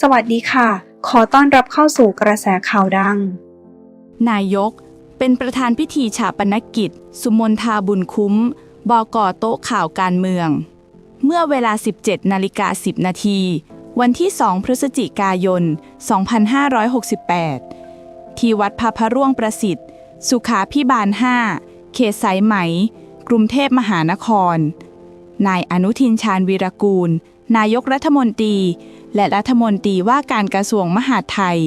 สวัสดีค่ะ ขอต้อนรับเข้าสู่กระแสข่าวดัง นายก เป็นประธานพิธีฉาปนกิจ สุมนทาบุญคุ้ม บกโต๊ะข่าวการเมือง เมื่อเวลา 17 นาฬิกา 10 นาที วันที่ 2 พฤศจิกายน 2568 ที่วัดพระพระร่วงประสิทธิ์ สุขาพิบาล 5 เขตสายไหม กรุงเทพมหานคร นายอนุทินชาญวีรกูล นายกรัฐมนตรี และรัฐมนตรีว่าการกระทรวงมหาดไทย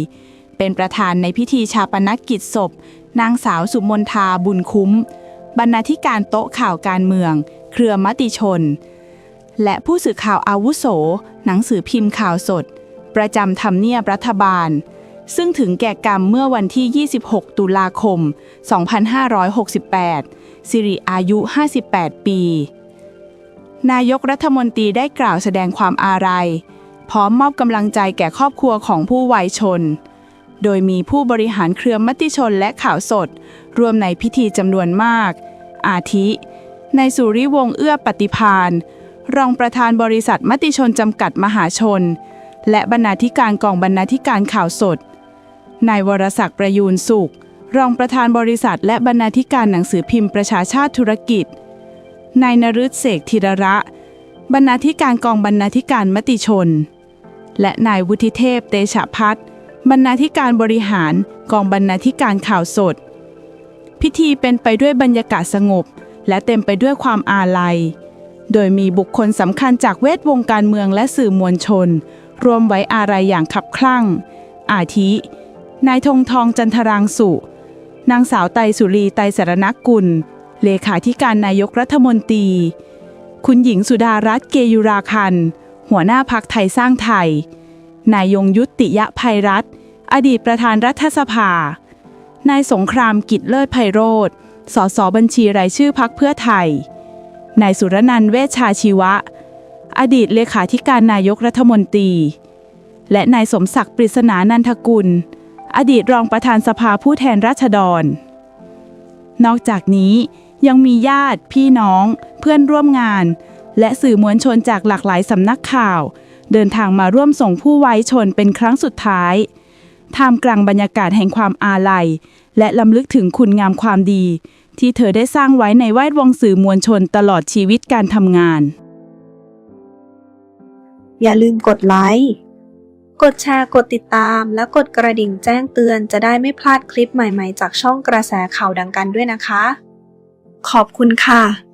เป็นประธานในพิธีชาปนกิจศพ นางสาวสุมนทาบุญคุ้ม บรรณาธิการโต๊ะข่าวการเมือง เครือมติชน และผู้สื่อข่าวอาวุโส หนังสือพิมพ์ข่าวสด ประจำทำเนียบรัฐบาล ซึ่งถึงแก่กรรมเมื่อวันที่ 26 ตุลาคม 2568 สิริอายุ 58 ปี นายกรัฐมนตรีได้กล่าวแสดงความอาลัย พร้อมมอบกำลังใจแก่ครอบครัวของผู้วัยชน โดยมีผู้บริหารเครือมติชนและข่าวสด รวมในพิธีจำนวนมาก อาทิ ในายสุริวงศ์เอื้อปฏิพานรองประธานบริษัทมติชนจำกัดมหาชน และบรรณาธิการกองบรรณาธิการข่าวสด นายวรศักดิ์ประยูนสุข รองประธานบริษัท และบรรณาธิการหนังสือพิมพ์ประชาชาติธุรกิจ นายนฤทธิเสกธีระ บรรณาธิการกองบรรณาธิการมติชน และนายวุฒิเทพเตชะพัฒน์บรรณาธิการบริหารกองบรรณาธิการข่าวสด พิธีเป็นไปด้วยบรรยากาศสงบ และเต็มไปด้วยความอาลัย โดยมีบุคคลสำคัญจากเวทวงการเมืองและสื่อมวลชน รวมไว้อาลัยอย่างขับคลั่ง อาทิ นายธงทองจันทรางสุ นางสาวไตรสุรีไตรสรณกุล เลขาธิการนายกรัฐมนตรี คุณหญิงสุดารัตน์เกยุราคัน หัวหน้าพักไทยสร้างไทย นายยงยุติยะภัยรัตอดีตประธานรัฐสภา นายสงครามกิจเลิศไพโรธสสบัญชีรายชื่อพักเพื่อไทย นายสุรนันท์เวชชาชีวะ อดีตเลขาธิการนายกรัฐมนตรี และนายสมศักดิ์ปริศนานันทกุล อดีตรองประธานสภาผู้แทนราษฎร นอกจากนี้ยังมีญาติพี่น้อง เพื่อนร่วมงาน และสื่อมวลชนจากหลากหลายสำนักข่าว เดินทางมาร่วมส่งผู้ไว้ชนเป็นครั้งสุดท้าย ท่ามกลางบรรยากาศแห่งความอาลัย และลำลึกถึงคุณงามความดี ที่เธอได้สร้างไว้ในแวดวงสื่อมวลชนตลอดชีวิตการทำงาน อย่าลืมกดไลค์ กดแชร์ กดติดตาม และกดกระดิ่งแจ้งเตือนจะได้ไม่พลาดคลิปใหม่ๆ จากช่องกระแสข่าวดังกันด้วยนะคะ ขอบคุณค่ะ